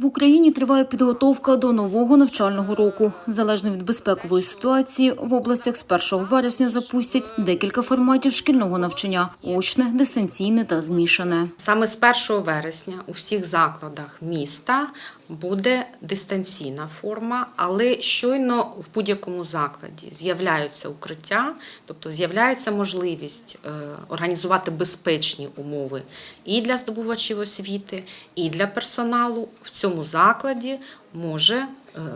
В Україні триває підготовка до нового навчального року. Залежно від безпекової ситуації, в областях з 1 вересня запустять декілька форматів шкільного навчання: очне, дистанційне та змішане. Саме з 1 вересня у всіх закладах міста буде дистанційна форма, але щойно в будь-якому закладі з'являються укриття, тобто з'являється можливість е, організувати безпечні умови і для здобувачів освіти, і для персоналу. В цьому закладі може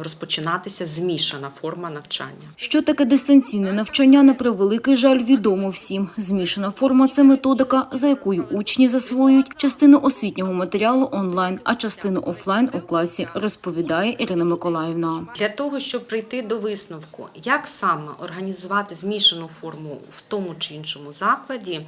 розпочинатися змішана форма навчання. Що таке дистанційне навчання, на превеликий жаль, відомо всім. Змішана форма це методика, за якою учні засвоюють частину освітнього матеріалу онлайн, а частину офлайн у класі, розповідає Ірина Миколаївна. Для того, щоб прийти до висновку, як саме організувати змішану форму в тому чи іншому закладі, е,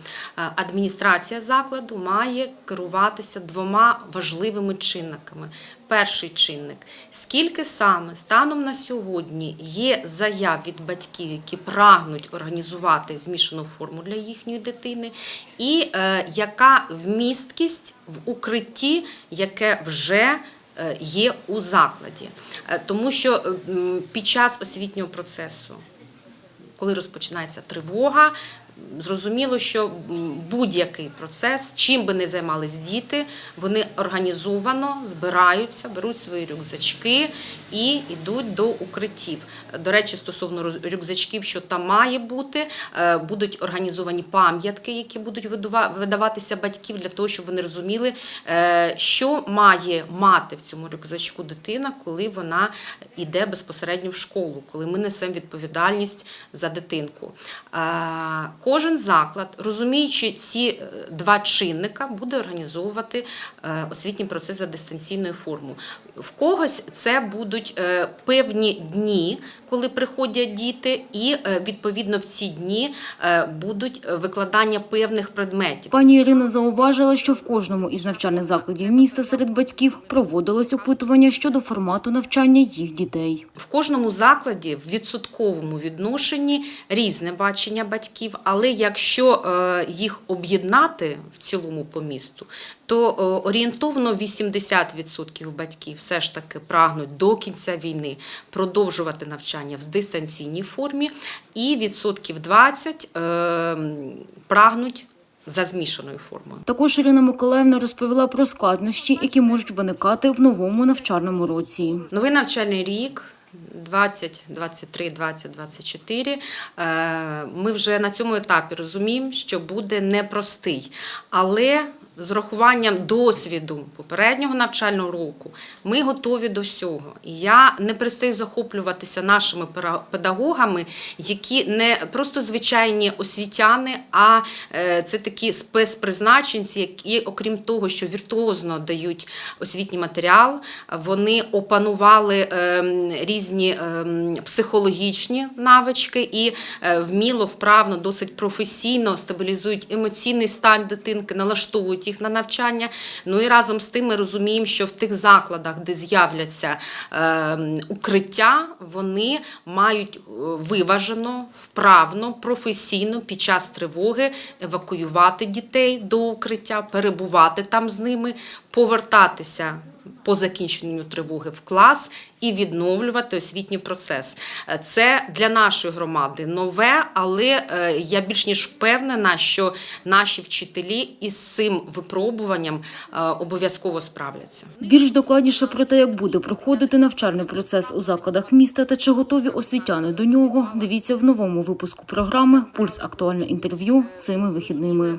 адміністрація закладу має керуватися двома важливими чинниками. Перший чинник скільки саме станом на сьогодні є заяв від батьків, які прагнуть організувати змішану форму для їхньої дитини, і е, яка вмісткість в укритті, яке вже е, є у закладі. Е, Тому що під час освітнього процесу, коли розпочинається тривога, зрозуміло, що будь-який процес, чим би не займались діти, вони організовано збираються, беруть свої рюкзачки і йдуть до укриттів. До речі, стосовно рюкзачків, що там має бути, е, будуть організовані пам'ятки, які будуть видаватися батьків для того, щоб вони розуміли, е, що має мати в цьому рюкзачку дитина, коли вона йде безпосередньо в школу, коли ми несемо відповідальність за дитинку. Кожен заклад, розуміючи ці е, два чинника, буде організовувати е, освітній процес за дистанційною формою. В когось це будуть е, певні дні, коли приходять діти, і відповідно в ці дні будуть викладання певних предметів. Пані Ірина зауважила, що в кожному із навчальних закладів міста серед батьків проводилось опитування щодо формату навчання їх дітей. В кожному закладі в відсотковому відношенні різне бачення батьків, але якщо е, їх об'єднати в цілому по місту, то е, орієнтовно 80% батьків все ж таки прагнуть до кінця війни продовжувати навчання в дистанційній формі, і відсотків 20 е, прагнуть за змішаною формою. Також Ірина Миколаївна розповіла про складнощі, які можуть виникати в новому навчальному році. Новий навчальний рік. 20, 23, 20, 24. Е, Ми вже на цьому етапі розуміємо, що буде непростий. Але з урахуванням досвіду попереднього навчального року ми готові до всього. Я не перестаю захоплюватися нашими педагогами, які не просто звичайні освітяни, а е, це такі спецпризначенці, які, окрім того, що віртуозно дають освітній матеріал, вони опанували ем, різні ем, психологічні навички і е, вміло, вправно, досить професійно стабілізують емоційний стан дитинки, налаштовують їх на навчання. Ну і разом з тим ми розуміємо, що в тих закладах, де з'являться е, укриття, вони мають е, виважено, вправно, професійно під час тривоги евакуювати дітей до укриття, перебувати там з ними, повертатися по закінченню тривоги в клас і відновлювати освітній процес. Це для нашої громади нове, але е, я більш ніж впевнена, що наші вчителі із цим випробуванням е, обов'язково справляться. Більш докладніше про те, як буде проходити навчальний процес у закладах міста та чи готові освітяни до нього, дивіться в новому випуску програми Пульс актуальне інтерв'ю цими вихідними.